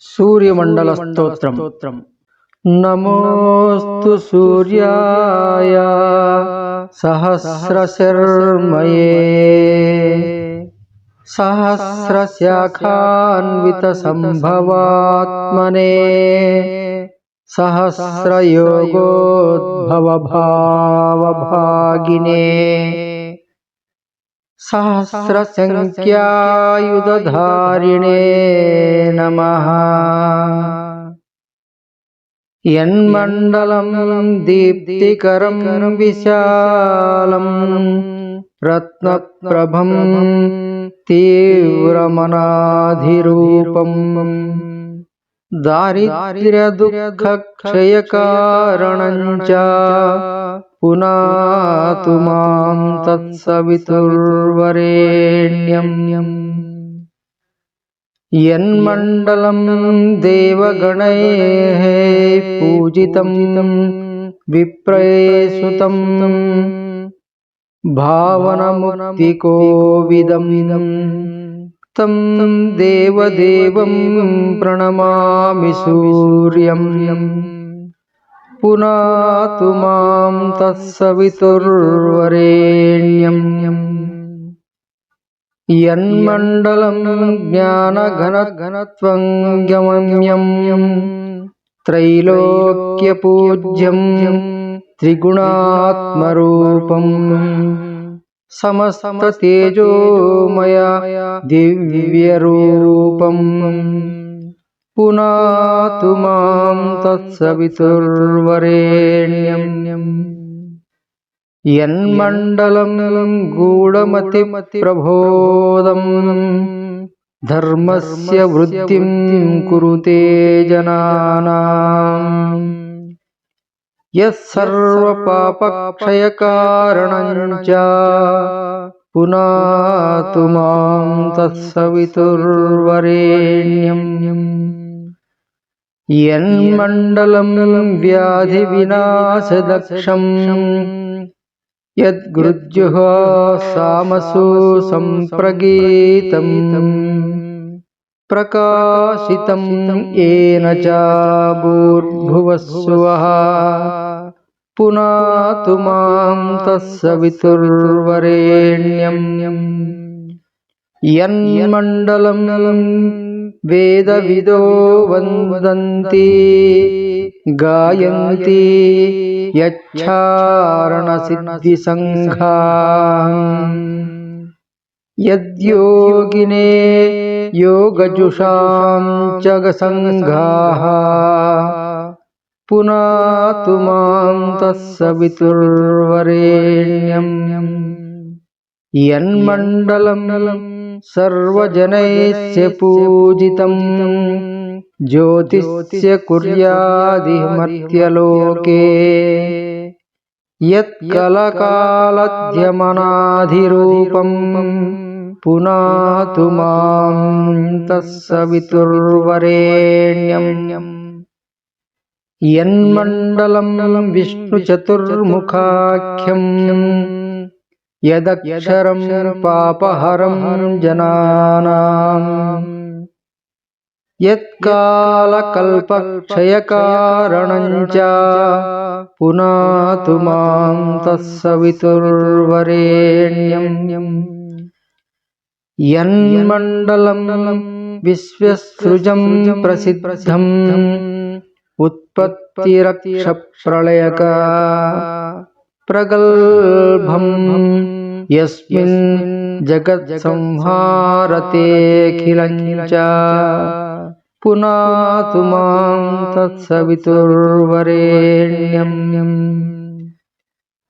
సూర్యమండల స్తోత్రం నమోస్తు సూర్యాయ సహస్రశర్మయే. సహస్రయోగోద్భవ భావభాగినే सहस्रसङ्ख्यायुधधारिणे नमः यन्मण्डलं दीप्तिकरं विशालम् रत्नप्रभं तीव्रमनाधिरूपम् दारिद्र्यदुःखक्षयकारणञ्च पुनातु मां तत्सवितुर्वरेण्यम्यम् यन्मण्डलं देवगणैः पूजितं इदम् विप्रे सुम् तं देवदेवं प्रणमामि सूर्यम् पुनातु मां तत्सवितुर्वरेण्यम् यन्मण्डलं ज्ञानघनघनत्वं गमम्यं त्रैलोक्यपूज्यं त्रिगुणात्मरूपम् సమస్తేజోమయ దివ్యరూపం. పునాతు మాం తత్సవితుర్వరేణ్యం. యన్మండలం గూఢమతిమతి ప్రబోధం. ధర్మస్య వృత్తిం కురుతే జనానా. सर्वपापक्षयकारणं च पुनातु मां तत्सवितुर्वरेण्यम् यन्मण्डलं व्याधिविनाशदक्षम्। यद्गृज्जुः सामसु सम्प्रगीतम्। प्रकाशितं येन च भूर्भुवस्सुवः पुनातु मां तत्सवितुर्वरेण्यम् यन्मण्डलं वेदविदो वन्दन्ति गायन्ति यच्छारणसिद्धिसङ्घा। यद्योगिने योगजुषां च सङ्घाः पुनातु मां तत्सवितुर्वरेण्यम् यन्मण्डलं सर्वजनैस्य पूजितं ज्योतिष्य कुर्यादिमर्त्यलोके यत्कलकालध्यमनाधिरूपं पुनातु मां तत्सवितुर्वरेण्यम् यन्मण्डलं विष्णुचतुर्मुखाख्यम् यदक्षरं पापहरं जनानाम् यत्कालकल्पक्षयकारणं च पुनातु मां तत्सवितुर्वरेण्यम् यन्मण्डलं विश्वसृजं प्रसिद्धम् उत्पत्तिरक्षप्रलयका प्रगल्भम् यस्मिन् जगत्संहारतेऽखिलं च पुनातु मां तत्सवितुर्वरेण्यम्।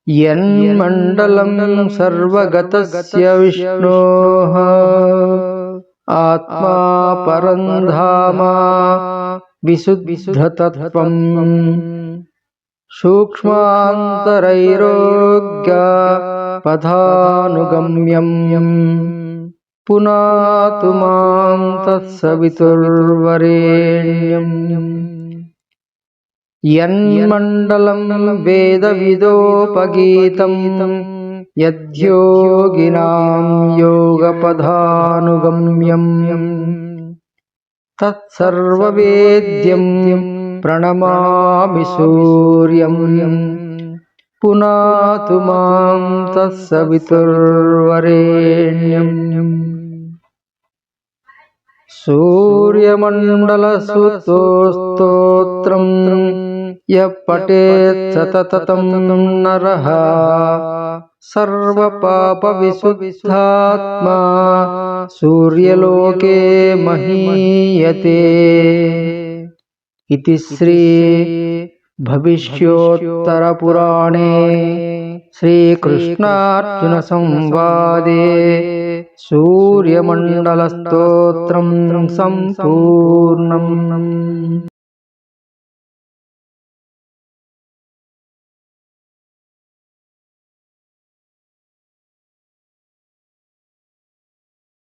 यन्मण्डलं सर्वगतस्य विष्णोः ఆత్మా పరం ధామ విశుద్ధిశుద్ధతత్వం సూక్ష్మాంతరైరోగ్య పథానుగమ్యం పునాతు మాం తత్సవితుర్వరేణ్యం యన్మండలం వేదవిదోపగీతం यद्योगिनां योगपदानुगम्यम् తత్సర్వవేద్యం ప్రణమామి సూర్యం పునాతు మాం తత్సవితుర్వరేణ్యం సూర్యమండలసుతోస్తోత్రం యః పఠేత్ సతతం నరः सर्वपापविशुद्धात्मा सूर्यलोके महीयते इति श्री भविष्योत्तरपुराणे श्रीकृष्णार्जुनसंवादे सूर्यमण्डलस्तोत्रं सम्पूर्णम्